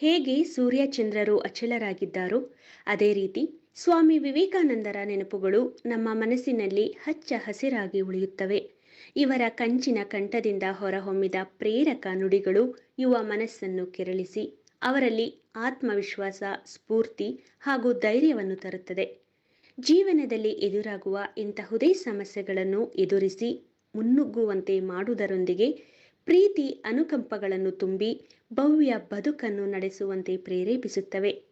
ಹೇಗೆ ಸೂರ್ಯಚಂದ್ರರು ಅಚಲರಾಗಿದ್ದಾರೋ, ಅದೇ ರೀತಿ ಸ್ವಾಮಿ ವಿವೇಕಾನಂದರ ನೆನಪುಗಳು ನಮ್ಮ ಮನಸ್ಸಿನಲ್ಲಿ ಹಚ್ಚ ಹಸಿರಾಗಿ ಉಳಿಯುತ್ತವೆ. ಇವರ ಕಂಚಿನ ಕಂಠದಿಂದ ಹೊರಹೊಮ್ಮಿದ ಪ್ರೇರಕ ನುಡಿಗಳು ಯುವ ಮನಸ್ಸನ್ನು ಕೆರಳಿಸಿ, ಅವರಲ್ಲಿ ಆತ್ಮವಿಶ್ವಾಸ, ಸ್ಫೂರ್ತಿ ಹಾಗೂ ಧೈರ್ಯವನ್ನು ತರುತ್ತದೆ. ಜೀವನದಲ್ಲಿ ಎದುರಾಗುವ ಇಂತಹುದೇ ಸಮಸ್ಯೆಗಳನ್ನು ಎದುರಿಸಿ ಮುನ್ನುಗ್ಗುವಂತೆ ಮಾಡುವುದರೊಂದಿಗೆ ಪ್ರೀತಿ ಅನುಕಂಪಗಳನ್ನು ತುಂಬಿ ಭವ್ಯ ಬದುಕನ್ನು ನಡೆಸುವಂತೆ ಪ್ರೇರೇಪಿಸುತ್ತವೆ.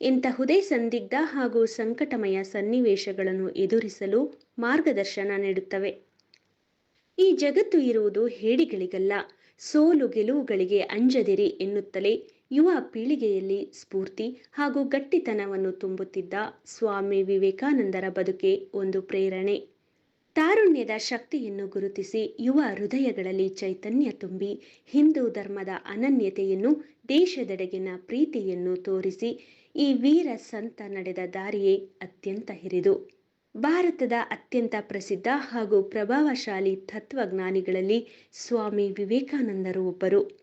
ಇಂತಹುದೇ ಸಂದಿಗ್ಧ ಹಾಗೂ ಸಂಕಟಮಯ ಸನ್ನಿವೇಶಗಳನ್ನು ಎದುರಿಸಲು ಮಾರ್ಗದರ್ಶನ ನೀಡುತ್ತವೆ. ಈ ಜಗತ್ತು ಇರುವುದು ಹೇಡಿಗಳಿಗಲ್ಲ, ಸೋಲು ಗೆಲುವುಗಳಿಗೆ ಅಂಜದಿರಿ ಎನ್ನುತ್ತಲೇ ಯುವ ಪೀಳಿಗೆಯಲ್ಲಿ ಸ್ಫೂರ್ತಿ ಹಾಗೂ ಗಟ್ಟಿತನವನ್ನು ತುಂಬುತ್ತಿದ್ದ ಸ್ವಾಮಿ ವಿವೇಕಾನಂದರ ಬದುಕೆ ಒಂದು ಪ್ರೇರಣೆ. ತಾರುಣ್ಯದ ಶಕ್ತಿಯನ್ನು ಗುರುತಿಸಿ ಯುವ ಹೃದಯಗಳಲ್ಲಿ ಚೈತನ್ಯ ತುಂಬಿ ಹಿಂದೂ ಧರ್ಮದ ಅನನ್ಯತೆಯನ್ನು ದೇಶದೆಡೆಗಿನ ಪ್ರೀತಿಯನ್ನು ತೋರಿಸಿ ಈ ವೀರ ಸಂತ ನಡೆದ ದಾರಿಯೇ ಅತ್ಯಂತ ಹಿರಿದು. ಭಾರತದ ಅತ್ಯಂತ ಪ್ರಸಿದ್ಧ ಹಾಗೂ ಪ್ರಭಾವಶಾಲಿ ತತ್ವಜ್ಞಾನಿಗಳಲ್ಲಿ ಸ್ವಾಮಿ ವಿವೇಕಾನಂದರು ಒಬ್ಬರು.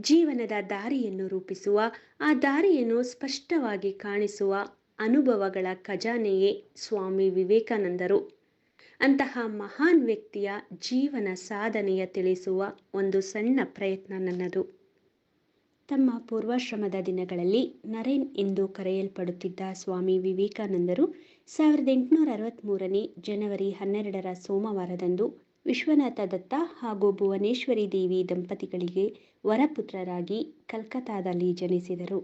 ಜೀವನದ ದಾರಿಯನ್ನು ರೂಪಿಸುವ, ಆ ದಾರಿಯನ್ನು ಸ್ಪಷ್ಟವಾಗಿ ಕಾಣಿಸುವ ಅನುಭವಗಳ ಖಜಾನೆಯೇ ಸ್ವಾಮಿ ವಿವೇಕಾನಂದರು. ಅಂತಹ ಮಹಾನ್ ವ್ಯಕ್ತಿಯ ಜೀವನ ಸಾಧನೆಯ ತಿಳಿಸುವ ಒಂದು ಸಣ್ಣ ಪ್ರಯತ್ನ ನನ್ನದು. ತಮ್ಮ ಪೂರ್ವಾಶ್ರಮದ ದಿನಗಳಲ್ಲಿ ನರೇನ್ ಎಂದು ಕರೆಯಲ್ಪಡುತ್ತಿದ್ದ ಸ್ವಾಮಿ ವಿವೇಕಾನಂದರು ಸಾವಿರದ ಎಂಟುನೂರ ಅರವತ್ತ್ಮೂರನೇ ಜನವರಿ ಹನ್ನೆರಡರ ಸೋಮವಾರದಂದು ವಿಶ್ವನಾಥ ದತ್ತ ಹಾಗೂ ಭುವನೇಶ್ವರಿ ದೇವಿ ದಂಪತಿಗಳಿಗೆ ವರಪುತ್ರರಾಗಿ ಕಲ್ಕತ್ತಾದಲ್ಲಿ ಜನಿಸಿದರು.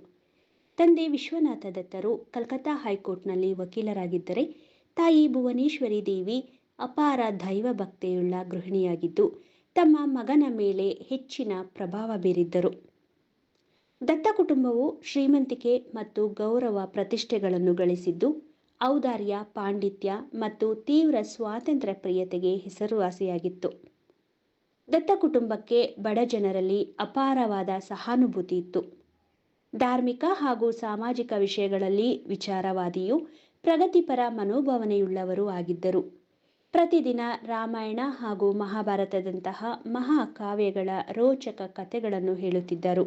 ತಂದೆ ವಿಶ್ವನಾಥ ದತ್ತರು ಕಲ್ಕತ್ತಾ ಹೈಕೋರ್ಟ್ನಲ್ಲಿ ವಕೀಲರಾಗಿದ್ದರೆ ತಾಯಿ ಭುವನೇಶ್ವರಿ ದೇವಿ ಅಪಾರ ದೈವ ಭಕ್ತಿಯುಳ್ಳ ಗೃಹಿಣಿಯಾಗಿದ್ದು, ತಮ್ಮ ಮಗನ ಮೇಲೆ ಹೆಚ್ಚಿನ ಪ್ರಭಾವ ಬೀರಿದ್ದರು. ದತ್ತ ಕುಟುಂಬವು ಶ್ರೀಮಂತಿಕೆ ಮತ್ತು ಗೌರವ ಪ್ರತಿಷ್ಠೆಗಳನ್ನು ಗಳಿಸಿದ್ದು, ಔದಾರ್ಯ, ಪಾಂಡಿತ್ಯ ಮತ್ತು ತೀವ್ರ ಸ್ವಾತಂತ್ರ್ಯ ಪ್ರಿಯತೆಗೆ ಹೆಸರುವಾಸಿಯಾಗಿತ್ತು. ದತ್ತ ಕುಟುಂಬಕ್ಕೆ ಬಡ ಜನರಲ್ಲಿ ಅಪಾರವಾದ ಸಹಾನುಭೂತಿ ಇತ್ತು. ಧಾರ್ಮಿಕ ಹಾಗೂ ಸಾಮಾಜಿಕ ವಿಷಯಗಳಲ್ಲಿ ವಿಚಾರವಾದಿಯು ಪ್ರಗತಿಪರ ಮನೋಭಾವನೆಯುಳ್ಳವರೂ ಆಗಿದ್ದರು. ಪ್ರತಿದಿನ ರಾಮಾಯಣ ಹಾಗೂ ಮಹಾಭಾರತದಂತಹ ಮಹಾಕಾವ್ಯಗಳ ರೋಚಕ ಕಥೆಗಳನ್ನು ಹೇಳುತ್ತಿದ್ದರು.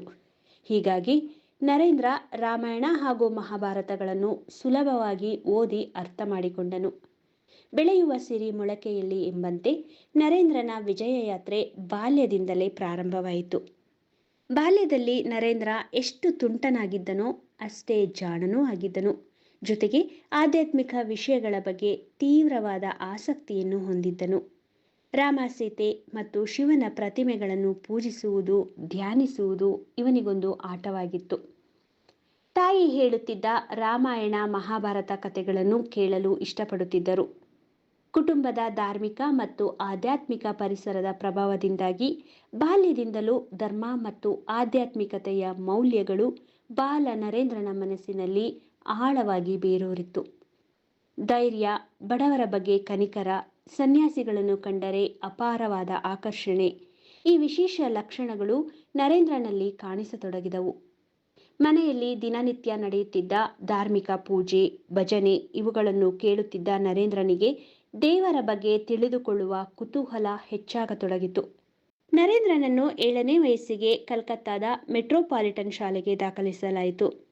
ಹೀಗಾಗಿ ನರೇಂದ್ರ ರಾಮಾಯಣ ಹಾಗೂ ಮಹಾಭಾರತಗಳನ್ನು ಸುಲಭವಾಗಿ ಓದಿ ಅರ್ಥ ಮಾಡಿಕೊಂಡನು. ಬೆಳೆಯುವ ಸಿರಿ ಮೊಳಕೆಯಲ್ಲಿ ಎಂಬಂತೆ ನರೇಂದ್ರನ ವಿಜಯ ಯಾತ್ರೆ ಬಾಲ್ಯದಿಂದಲೇ ಪ್ರಾರಂಭವಾಯಿತು. ಬಾಲ್ಯದಲ್ಲಿ ನರೇಂದ್ರ ಎಷ್ಟು ತುಂಟನಾಗಿದ್ದನೋ ಅಷ್ಟೇ ಜಾಣನೂ ಆಗಿದ್ದನು. ಜೊತೆಗೆ ಆಧ್ಯಾತ್ಮಿಕ ವಿಷಯಗಳ ಬಗ್ಗೆ ತೀವ್ರವಾದ ಆಸಕ್ತಿಯನ್ನು ಹೊಂದಿದ್ದನು. ರಾಮ ಸೀತೆ ಮತ್ತು ಶಿವನ ಪ್ರತಿಮೆಗಳನ್ನು ಪೂಜಿಸುವುದು, ಧ್ಯಾನಿಸುವುದು ಇವನಿಗೊಂದು ಆಟವಾಗಿತ್ತು. ತಾಯಿ ಹೇಳುತ್ತಿದ್ದ ರಾಮಾಯಣ ಮಹಾಭಾರತ ಕಥೆಗಳನ್ನು ಕೇಳಲು ಇಷ್ಟಪಡುತ್ತಿದ್ದರು. ಕುಟುಂಬದ ಧಾರ್ಮಿಕ ಮತ್ತು ಆಧ್ಯಾತ್ಮಿಕ ಪರಿಸರದ ಪ್ರಭಾವದಿಂದಾಗಿ ಬಾಲ್ಯದಿಂದಲೂ ಧರ್ಮ ಮತ್ತು ಆಧ್ಯಾತ್ಮಿಕತೆಯ ಮೌಲ್ಯಗಳು ಬಾಲ ನರೇಂದ್ರನ ಮನಸ್ಸಿನಲ್ಲಿ ಆಳವಾಗಿ ಬೇರೂರಿತ್ತು. ಧೈರ್ಯ, ಬಡವರ ಬಗ್ಗೆ ಕನಿಕರ, ಸನ್ಯಾಸಿಗಳನ್ನು ಕಂಡರೆ ಅಪಾರವಾದ ಆಕರ್ಷಣೆ. ಈ ವಿಶೇಷ ಲಕ್ಷಣಗಳು ನರೇಂದ್ರನಲ್ಲಿ ಕಾಣಿಸತೊಡಗಿದವು. ಮನೆಯಲ್ಲಿ ದಿನನಿತ್ಯ ನಡೆಯುತ್ತಿದ್ದ ಧಾರ್ಮಿಕ ಪೂಜೆ, ಭಜನೆ ಇವುಗಳನ್ನು ಕೇಳುತ್ತಿದ್ದ ನರೇಂದ್ರನಿಗೆ ದೇವರ ಬಗ್ಗೆ ತಿಳಿದುಕೊಳ್ಳುವ ಕುತೂಹಲ ಹೆಚ್ಚಾಗತೊಡಗಿತು. ನರೇಂದ್ರನನ್ನು ಏಳನೇ ವಯಸ್ಸಿಗೆ ಕಲ್ಕತ್ತಾದ ಮೆಟ್ರೋಪಾಲಿಟನ್ ಶಾಲೆಗೆ ದಾಖಲಿಸಲಾಯಿತು.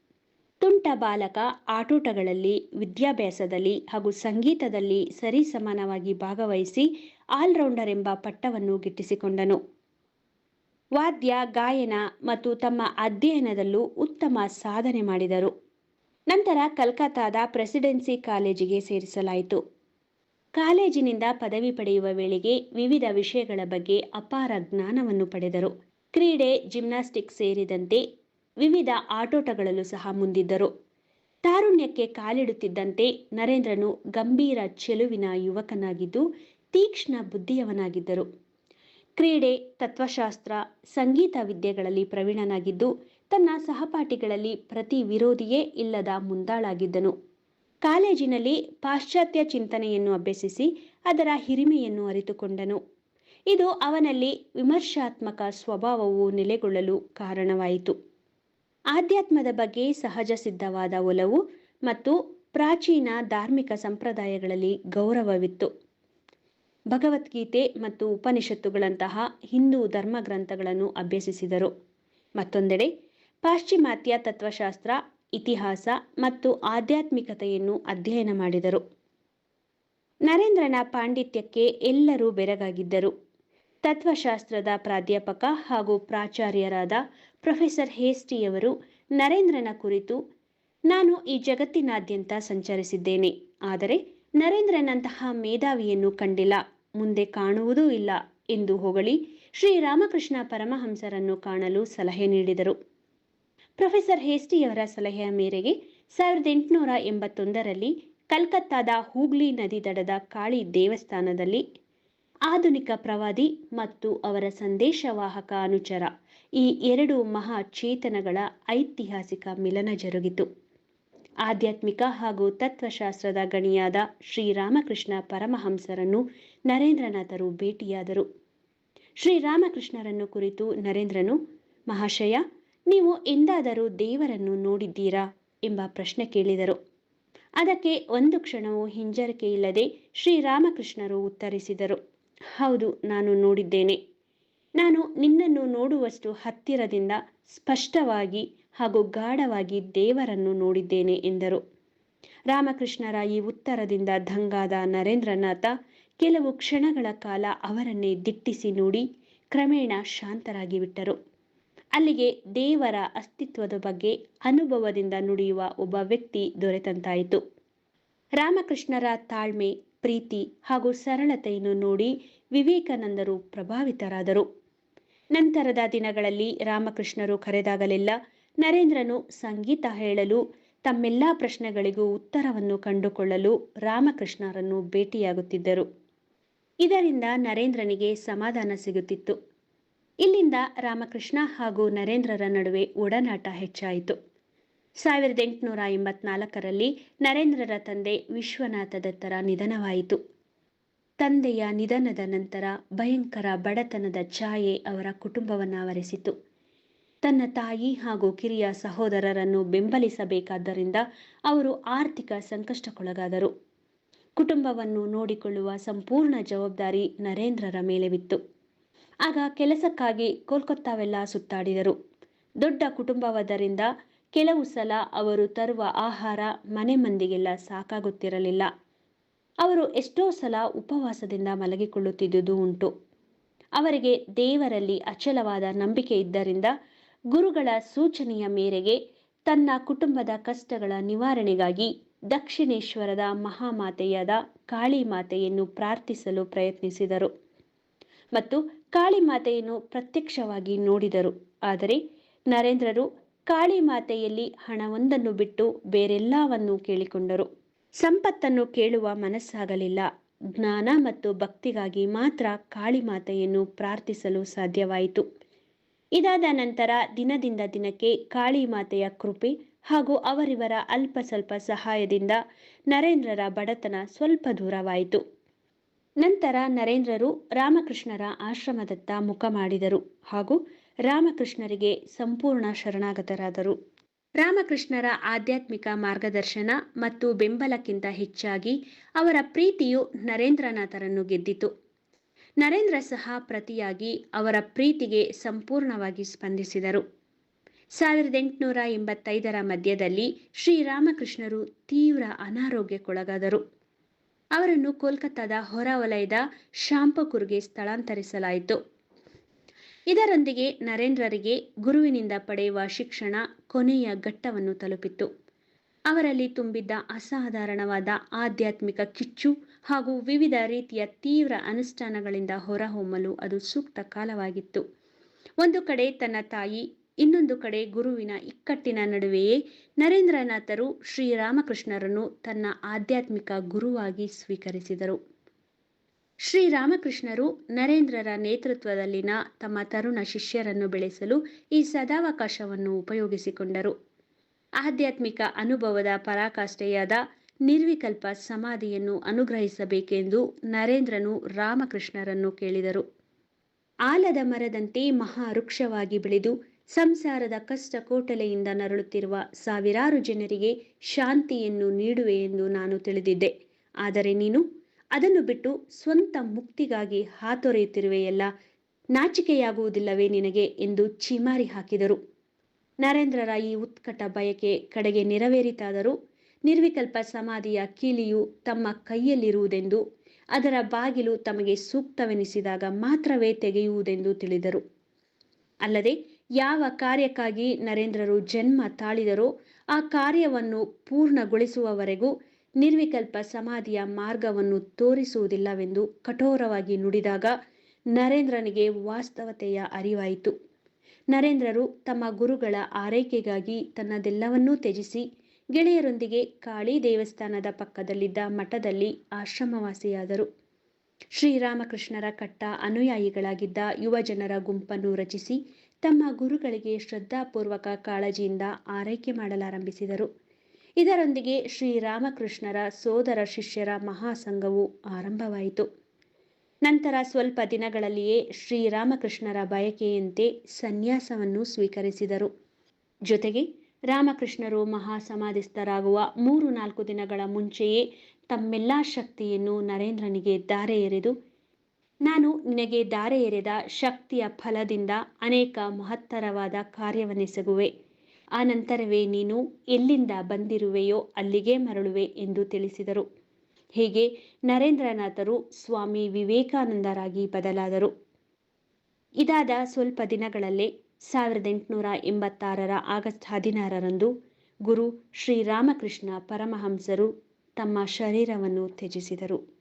ತುಂಟ ಬಾಲಕ ಆಟೋಟಗಳಲ್ಲಿ, ವಿದ್ಯಾಭ್ಯಾಸದಲ್ಲಿ ಹಾಗೂ ಸಂಗೀತದಲ್ಲಿ ಸರಿಸಮಾನವಾಗಿ ಭಾಗವಹಿಸಿ ಆಲ್ರೌಂಡರ್ ಎಂಬ ಪಟ್ಟವನ್ನು ಗಿಟ್ಟಿಸಿಕೊಂಡನು. ವಾದ್ಯ, ಗಾಯನ ಮತ್ತು ತಮ್ಮ ಅಧ್ಯಯನದಲ್ಲೂ ಉತ್ತಮ ಸಾಧನೆ ಮಾಡಿದರು. ನಂತರ ಕಲ್ಕತ್ತಾದ ಪ್ರೆಸಿಡೆನ್ಸಿ ಕಾಲೇಜಿಗೆ ಸೇರಿಸಲಾಯಿತು. ಕಾಲೇಜಿನಿಂದ ಪದವಿ ಪಡೆಯುವ ವೇಳೆಗೆ ವಿವಿಧ ವಿಷಯಗಳ ಬಗ್ಗೆ ಅಪಾರ ಜ್ಞಾನವನ್ನು ಪಡೆದರು. ಕ್ರೀಡೆ, ಜಿಮ್ನಾಸ್ಟಿಕ್ಸ್ ಸೇರಿದಂತೆ ವಿವಿಧ ಆಟೋಟಗಳಲ್ಲೂ ಸಹ ಮುಂದಿದ್ದರು. ತಾರುಣ್ಯಕ್ಕೆ ಕಾಲಿಡುತ್ತಿದ್ದಂತೆ ನರೇಂದ್ರನು ಗಂಭೀರ ಚೆಲುವಿನ ಯುವಕನಾಗಿದ್ದು, ತೀಕ್ಷ್ಣ ಬುದ್ಧಿಯವನಾಗಿದ್ದರು. ಕ್ರೀಡೆ, ತತ್ವಶಾಸ್ತ್ರ, ಸಂಗೀತ ವಿದ್ಯೆಗಳಲ್ಲಿ ಪ್ರವೀಣನಾಗಿದ್ದು, ತನ್ನ ಸಹಪಾಠಿಗಳಲ್ಲಿ ಪ್ರತಿ ವಿರೋಧಿಯೇ ಇಲ್ಲದ ಮುಂದಾಳಾಗಿದ್ದನು. ಕಾಲೇಜಿನಲ್ಲಿ ಪಾಶ್ಚಾತ್ಯ ಚಿಂತನೆಯನ್ನು ಅಭ್ಯಸಿಸಿ, ಅದರ ಹಿರಿಮೆಯನ್ನು ಅರಿತುಕೊಂಡನು. ಇದು ಅವನಲ್ಲಿ ವಿಮರ್ಶಾತ್ಮಕ ಸ್ವಭಾವವು ನೆಲೆಗೊಳ್ಳಲು ಕಾರಣವಾಯಿತು. ಆಧ್ಯಾತ್ಮದ ಬಗ್ಗೆ ಸಹಜ ಸಿದ್ಧವಾದ ಒಲವು ಮತ್ತು ಪ್ರಾಚೀನ ಧಾರ್ಮಿಕ ಸಂಪ್ರದಾಯಗಳಲ್ಲಿ ಗೌರವವಿತ್ತು. ಭಗವದ್ಗೀತೆ ಮತ್ತು ಉಪನಿಷತ್ತುಗಳಂತಹ ಹಿಂದೂ ಧರ್ಮ ಗ್ರಂಥಗಳನ್ನು ಅಭ್ಯಸಿಸಿದರು. ಮತ್ತೊಂದೆಡೆ, ಪಾಶ್ಚಿಮಾತ್ಯ ತತ್ವಶಾಸ್ತ್ರ, ಇತಿಹಾಸ ಮತ್ತು ಆಧ್ಯಾತ್ಮಿಕತೆಯನ್ನು ಅಧ್ಯಯನ ಮಾಡಿದರು. ನರೇಂದ್ರನ ಪಾಂಡಿತ್ಯಕ್ಕೆ ಎಲ್ಲರೂ ಬೆರಗಾಗಿದ್ದರು. ತತ್ವಶಾಸ್ತ್ರದ ಪ್ರಾಧ್ಯಾಪಕ ಹಾಗೂ ಪ್ರಾಚಾರ್ಯರಾದ ಪ್ರೊಫೆಸರ್ ಹೇಸ್ಟಿಯವರು ನರೇಂದ್ರನ ಕುರಿತು ನಾನು ಈ ಜಗತ್ತಿನಾದ್ಯಂತ ಸಂಚರಿಸಿದ್ದೇನೆ, ಆದರೆ ನರೇಂದ್ರನಂತಹ ಮೇಧಾವಿಯನ್ನು ಕಂಡಿಲ್ಲ, ಮುಂದೆ ಕಾಣುವುದೂ ಇಲ್ಲ ಎಂದು ಹೊಗಳಿ ಶ್ರೀರಾಮಕೃಷ್ಣ ಪರಮಹಂಸರನ್ನು ಕಾಣಲು ಸಲಹೆ ನೀಡಿದರು. ಪ್ರೊಫೆಸರ್ ಹೇಸ್ಟಿಯವರ ಸಲಹೆಯ ಮೇರೆಗೆ ಸಾವಿರದ ಎಂಟುನೂರ ಎಂಬತ್ತೊಂದರಲ್ಲಿ ಕಲ್ಕತ್ತಾದ ಹೂಗ್ಲಿ ನದಿ ದಡದ ಕಾಳಿ ದೇವಸ್ಥಾನದಲ್ಲಿ ಆಧುನಿಕ ಪ್ರವಾದಿ ಮತ್ತು ಅವರ ಸಂದೇಶವಾಹಕ ಅನುಚರ ಈ ಎರಡು ಮಹಾ ಚೇತನಗಳ ಐತಿಹಾಸಿಕ ಮಿಲನ ಜರುಗಿತು. ಆಧ್ಯಾತ್ಮಿಕ ಹಾಗೂ ತತ್ವಶಾಸ್ತ್ರದ ಗಣಿಯಾದ ಶ್ರೀರಾಮಕೃಷ್ಣ ಪರಮಹಂಸರನ್ನು ನರೇಂದ್ರನಾಥರು ಭೇಟಿಯಾದರು. ಶ್ರೀರಾಮಕೃಷ್ಣರನ್ನು ಕುರಿತು ನರೇಂದ್ರನು, ಮಹಾಶಯ, ನೀವು ಎಂದಾದರೂ ದೇವರನ್ನು ನೋಡಿದ್ದೀರಾ? ಎಂಬ ಪ್ರಶ್ನೆ ಕೇಳಿದರು. ಅದಕ್ಕೆ ಒಂದು ಕ್ಷಣವೂ ಹಿಂಜರಿಕೆ ಇಲ್ಲದೆ ಶ್ರೀರಾಮಕೃಷ್ಣರು ಉತ್ತರಿಸಿದರು, ಹೌದು, ನಾನು ನೋಡಿದ್ದೇನೆ. ನಾನು ನಿನ್ನನ್ನು ನೋಡುವಷ್ಟು ಹತ್ತಿರದಿಂದ ಸ್ಪಷ್ಟವಾಗಿ ಹಾಗೂ ಗಾಢವಾಗಿ ದೇವರನ್ನು ನೋಡಿದ್ದೇನೆ ಎಂದರು. ರಾಮಕೃಷ್ಣರ ಈ ಉತ್ತರದಿಂದ ದಂಗಾದ ನರೇಂದ್ರನಾಥ ಕೆಲವು ಕ್ಷಣಗಳ ಕಾಲ ಅವರನ್ನೇ ದಿಟ್ಟಿಸಿ ನೋಡಿ ಕ್ರಮೇಣ ಶಾಂತರಾಗಿ ಬಿಟ್ಟರು. ಅಲ್ಲಿಗೆ ದೇವರ ಅಸ್ತಿತ್ವದ ಬಗ್ಗೆ ಅನುಭವದಿಂದ ನುಡಿಯುವ ಒಬ್ಬ ವ್ಯಕ್ತಿ ದೊರೆತಂತಾಯಿತು. ರಾಮಕೃಷ್ಣರ ತಾಳ್ಮೆ, ಪ್ರೀತಿ ಹಾಗೂ ಸರಳತೆಯನ್ನು ನೋಡಿ ವಿವೇಕಾನಂದರು ಪ್ರಭಾವಿತರಾದರು. ನಂತರದ ದಿನಗಳಲ್ಲಿ ರಾಮಕೃಷ್ಣರು ಕರೆದಾಗಲೆಲ್ಲ ನರೇಂದ್ರನು ಸಂಗೀತ ಹೇಳಲು, ತಮ್ಮೆಲ್ಲ ಪ್ರಶ್ನೆಗಳಿಗೂ ಉತ್ತರವನ್ನು ಕಂಡುಕೊಳ್ಳಲು ರಾಮಕೃಷ್ಣರನ್ನು ಭೇಟಿಯಾಗುತ್ತಿದ್ದರು. ಇದರಿಂದ ನರೇಂದ್ರನಿಗೆ ಸಮಾಧಾನ ಸಿಗುತ್ತಿತ್ತು. ಇಲ್ಲಿಂದ ರಾಮಕೃಷ್ಣ ಹಾಗೂ ನರೇಂದ್ರರ ನಡುವೆ ಒಡನಾಟ ಹೆಚ್ಚಾಯಿತು. ಸಾವಿರದ ಎಂಟುನೂರ ಎಂಬತ್ನಾಲ್ಕರಲ್ಲಿ ನರೇಂದ್ರರ ತಂದೆ ವಿಶ್ವನಾಥ ದತ್ತರ ನಿಧನವಾಯಿತು. ತಂದೆಯ ನಿಧನದ ನಂತರ ಭಯಂಕರ ಬಡತನದ ಛಾಯೆ ಅವರ ಕುಟುಂಬವನ್ನು ಆವರಿಸಿತು. ತನ್ನ ತಾಯಿ ಹಾಗೂ ಕಿರಿಯ ಸಹೋದರರನ್ನು ಬೆಂಬಲಿಸಬೇಕಾದ್ದರಿಂದ ಅವರು ಆರ್ಥಿಕ ಸಂಕಷ್ಟಕ್ಕೊಳಗಾದರು. ಕುಟುಂಬವನ್ನು ನೋಡಿಕೊಳ್ಳುವ ಸಂಪೂರ್ಣ ಜವಾಬ್ದಾರಿ ನರೇಂದ್ರರ ಮೇಲೆ ಬಿತ್ತು. ಆಗ ಕೆಲಸಕ್ಕಾಗಿ ಕೋಲ್ಕತ್ತಾವೆಲ್ಲ ಸುತ್ತಾಡಿದರು. ದೊಡ್ಡ ಕುಟುಂಬವಾದ್ದರಿಂದ ಕೆಲವು ಸಲ ಅವರು ತರುವ ಆಹಾರ ಮನೆ ಮಂದಿಗೆಲ್ಲ ಸಾಕಾಗುತ್ತಿರಲಿಲ್ಲ. ಅವರು ಎಷ್ಟೋ ಸಲ ಉಪವಾಸದಿಂದ ಮಲಗಿಕೊಳ್ಳುತ್ತಿದ್ದುದು ಉಂಟು. ಅವರಿಗೆ ದೇವರಲ್ಲಿ ಅಚಲವಾದ ನಂಬಿಕೆ ಇದ್ದರಿಂದ ಗುರುಗಳ ಸೂಚನೆಯ ಮೇರೆಗೆ ತನ್ನ ಕುಟುಂಬದ ಕಷ್ಟಗಳ ನಿವಾರಣೆಗಾಗಿ ದಕ್ಷಿಣೇಶ್ವರದ ಮಹಾಮಾತೆಯಾದ ಕಾಳಿ ಮಾತೆಯನ್ನು ಪ್ರಾರ್ಥಿಸಲು ಪ್ರಯತ್ನಿಸಿದರು ಮತ್ತು ಕಾಳಿ ಮಾತೆಯನ್ನು ಪ್ರತ್ಯಕ್ಷವಾಗಿ ನೋಡಿದರು. ಆದರೆ ನರೇಂದ್ರರು ಕಾಳಿ ಮಾತೆಯಲ್ಲಿ ಹಣವೊಂದನ್ನು ಬಿಟ್ಟು ಬೇರೆಲ್ಲವನ್ನೂ ಕೇಳಿಕೊಂಡರು. ಸಂಪತ್ತನ್ನು ಕೇಳುವ ಮನಸ್ಸಾಗಲಿಲ್ಲ. ಜ್ಞಾನ ಮತ್ತು ಭಕ್ತಿಗಾಗಿ ಮಾತ್ರ ಕಾಳಿ ಮಾತೆಯನ್ನು ಪ್ರಾರ್ಥಿಸಲು ಸಾಧ್ಯವಾಯಿತು. ಇದಾದ ನಂತರ ದಿನದಿಂದ ದಿನಕ್ಕೆ ಕಾಳಿ ಮಾತೆಯ ಕೃಪೆ ಹಾಗೂ ಅವರಿವರ ಅಲ್ಪ ಸ್ವಲ್ಪ ಸಹಾಯದಿಂದ ನರೇಂದ್ರರ ಬಡತನ ಸ್ವಲ್ಪ ದೂರವಾಯಿತು. ನಂತರ ನರೇಂದ್ರರು ರಾಮಕೃಷ್ಣರ ಆಶ್ರಮದತ್ತ ಮುಖ ಮಾಡಿದರು ಹಾಗೂ ರಾಮಕೃಷ್ಣರಿಗೆ ಸಂಪೂರ್ಣ ಶರಣಾಗತರಾದರು. ರಾಮಕೃಷ್ಣರ ಆಧ್ಯಾತ್ಮಿಕ ಮಾರ್ಗದರ್ಶನ ಮತ್ತು ಬೆಂಬಲಕ್ಕಿಂತ ಹೆಚ್ಚಾಗಿ ಅವರ ಪ್ರೀತಿಯು ನರೇಂದ್ರನಾಥರನ್ನು ಗೆದ್ದಿತು. ನರೇಂದ್ರ ಸಹ ಪ್ರತಿಯಾಗಿ ಅವರ ಪ್ರೀತಿಗೆ ಸಂಪೂರ್ಣವಾಗಿ ಸ್ಪಂದಿಸಿದರು. ಸಾವಿರದ ಎಂಟುನೂರ ಎಂಬತ್ತೈದರ ಮಧ್ಯದಲ್ಲಿ ಶ್ರೀರಾಮಕೃಷ್ಣರು ತೀವ್ರ ಅನಾರೋಗ್ಯಕ್ಕೊಳಗಾದರು. ಅವರನ್ನು ಕೋಲ್ಕತ್ತಾದ ಹೊರವಲಯದ ಶಾಂಪಕುರ್ಗೆ ಸ್ಥಳಾಂತರಿಸಲಾಯಿತು. ಇದರೊಂದಿಗೆ ನರೇಂದ್ರರಿಗೆ ಗುರುವಿನಿಂದ ಪಡೆಯುವ ಶಿಕ್ಷಣ ಕೊನೆಯ ಘಟ್ಟವನ್ನು ತಲುಪಿತ್ತು. ಅವರಲ್ಲಿ ತುಂಬಿದ್ದ ಅಸಾಧಾರಣವಾದ ಆಧ್ಯಾತ್ಮಿಕ ಕಿಚ್ಚು ಹಾಗೂ ವಿವಿಧ ರೀತಿಯ ತೀವ್ರ ಅನುಷ್ಠಾನಗಳಿಂದ ಹೊರಹೊಮ್ಮಲು ಅದು ಸೂಕ್ತ ಕಾಲವಾಗಿತ್ತು. ಒಂದು ಕಡೆ ತನ್ನ ತಾಯಿ, ಇನ್ನೊಂದು ಕಡೆ ಗುರುವಿನ ಇಕ್ಕಟ್ಟಿನ ನಡುವೆಯೇ ನರೇಂದ್ರನಾಥರು ಶ್ರೀರಾಮಕೃಷ್ಣರನ್ನು ತನ್ನ ಆಧ್ಯಾತ್ಮಿಕ ಗುರುವಾಗಿ ಸ್ವೀಕರಿಸಿದರು. ಶ್ರೀರಾಮಕೃಷ್ಣರು ನರೇಂದ್ರರ ನೇತೃತ್ವದಲ್ಲಿನ ತಮ್ಮ ತರುಣ ಶಿಷ್ಯರನ್ನು ಬೆಳೆಸಲು ಈ ಸದಾವಕಾಶವನ್ನು ಉಪಯೋಗಿಸಿಕೊಂಡರು. ಆಧ್ಯಾತ್ಮಿಕ ಅನುಭವದ ಪರಾಕಾಷ್ಠೆಯಾದ ನಿರ್ವಿಕಲ್ಪ ಸಮಾಧಿಯನ್ನು ಅನುಗ್ರಹಿಸಬೇಕೆಂದು ನರೇಂದ್ರನು ರಾಮಕೃಷ್ಣರನ್ನು ಕೇಳಿದರು. ಆಲದ ಮರದಂತೆ ಮಹಾವೃಕ್ಷವಾಗಿ ಬೆಳೆದು ಸಂಸಾರದ ಕಷ್ಟ ಕೋಟಲೆಯಿಂದ ನರಳುತ್ತಿರುವ ಸಾವಿರಾರು ಜನರಿಗೆ ಶಾಂತಿಯನ್ನು ನೀಡುವೆ ಎಂದು ನಾನು ತಿಳಿದಿದ್ದೆ. ಆದರೆ ನೀನು ಅದನ್ನು ಬಿಟ್ಟು ಸ್ವಂತ ಮುಕ್ತಿಗಾಗಿ ಹಾತೊರೆಯುತ್ತಿರುವೆಯಲ್ಲ, ನಾಚಿಕೆಯಾಗುವುದಿಲ್ಲವೇ ನಿನಗೆ ಎಂದು ಛೀಮಾರಿ ಹಾಕಿದರು. ನರೇಂದ್ರರ ಈ ಉತ್ಕಟ ಬಯಕೆ ಕಡೆಗೆ ನೆರವೇರಿತಾದರೂ ನಿರ್ವಿಕಲ್ಪ ಸಮಾಧಿಯ ಕೀಲಿಯು ತಮ್ಮ ಕೈಯಲ್ಲಿರುವುದೆಂದು, ಅದರ ಬಾಗಿಲು ತಮಗೆ ಸೂಕ್ತವೆನಿಸಿದಾಗ ಮಾತ್ರವೇ ತೆಗೆಯುವುದೆಂದು ತಿಳಿದರು. ಅಲ್ಲದೆ ಯಾವ ಕಾರ್ಯಕ್ಕಾಗಿ ನರೇಂದ್ರರು ಜನ್ಮ ತಾಳಿದರೋ, ಆ ಕಾರ್ಯವನ್ನು ಪೂರ್ಣಗೊಳಿಸುವವರೆಗೂ ನಿರ್ವಿಕಲ್ಪ ಸಮಾಧಿಯ ಮಾರ್ಗವನ್ನು ತೋರಿಸುವುದಿಲ್ಲವೆಂದು ಕಠೋರವಾಗಿ ನುಡಿದಾಗ ನರೇಂದ್ರನಿಗೆ ವಾಸ್ತವತೆಯ ಅರಿವಾಯಿತು. ನರೇಂದ್ರರು ತಮ್ಮ ಗುರುಗಳ ಆರೈಕೆಗಾಗಿ ತನ್ನದೆಲ್ಲವನ್ನೂ ತ್ಯಜಿಸಿ, ಗೆಳೆಯರೊಂದಿಗೆ ಕಾಳಿ ದೇವಸ್ಥಾನದ ಪಕ್ಕದಲ್ಲಿದ್ದ ಮಠದಲ್ಲಿ ಆಶ್ರಮವಾಸಿಯಾದರು. ಶ್ರೀರಾಮಕೃಷ್ಣರ ಕಟ್ಟ ಅನುಯಾಯಿಗಳಾಗಿದ್ದ ಯುವಜನರ ಗುಂಪನ್ನು ರಚಿಸಿ ತಮ್ಮ ಗುರುಗಳಿಗೆ ಶ್ರದ್ಧಾಪೂರ್ವಕ ಕಾಳಜಿಯಿಂದ ಆರೈಕೆ ಮಾಡಲಾರಂಭಿಸಿದರು. ಇದರೊಂದಿಗೆ ಶ್ರೀರಾಮಕೃಷ್ಣರ ಸೋದರ ಶಿಷ್ಯರ ಮಹಾಸಂಘವು ಆರಂಭವಾಯಿತು. ನಂತರ ಸ್ವಲ್ಪ ದಿನಗಳಲ್ಲಿಯೇ ಶ್ರೀರಾಮಕೃಷ್ಣರ ಬಯಕೆಯಂತೆ ಸನ್ಯಾಸವನ್ನು ಸ್ವೀಕರಿಸಿದರು. ಜೊತೆಗೆ ರಾಮಕೃಷ್ಣರು ಮಹಾಸಮಾಧಿಸ್ಥರಾಗುವ ಮೂರು ನಾಲ್ಕು ದಿನಗಳ ಮುಂಚೆಯೇ ತಮ್ಮೆಲ್ಲ ಶಕ್ತಿಯನ್ನು ನರೇಂದ್ರನಿಗೆ ದಾರೆ ಎರೆದು, ನಾನು ನಿನಗೆ ದಾರೆ ಎರೆದ ಶಕ್ತಿಯ ಫಲದಿಂದ ಅನೇಕ ಮಹತ್ತರವಾದ ಕಾರ್ಯವನ್ನೆಸಗುವೆ ಆ ನಂತರವೇ ನೀನು ಎಲ್ಲಿಂದ ಬಂದಿರುವೆಯೋ ಅಲ್ಲಿಗೆ ಮರಳುವೆ ಎಂದು ತಿಳಿಸಿದರು. ಹೀಗೆ ನರೇಂದ್ರನಾಥರು ಸ್ವಾಮಿ ವಿವೇಕಾನಂದರಾಗಿ ಬದಲಾದರು. ಇದಾದ ಸ್ವಲ್ಪ ದಿನಗಳಲ್ಲೇ ಸಾವಿರದ ಎಂಟುನೂರ ಎಂಬತ್ತಾರರ ಆಗಸ್ಟ್ ಹದಿನಾರರಂದು ಗುರು ಶ್ರೀರಾಮಕೃಷ್ಣ ಪರಮಹಂಸರು ತಮ್ಮ ಶರೀರವನ್ನು ತ್ಯಜಿಸಿದರು.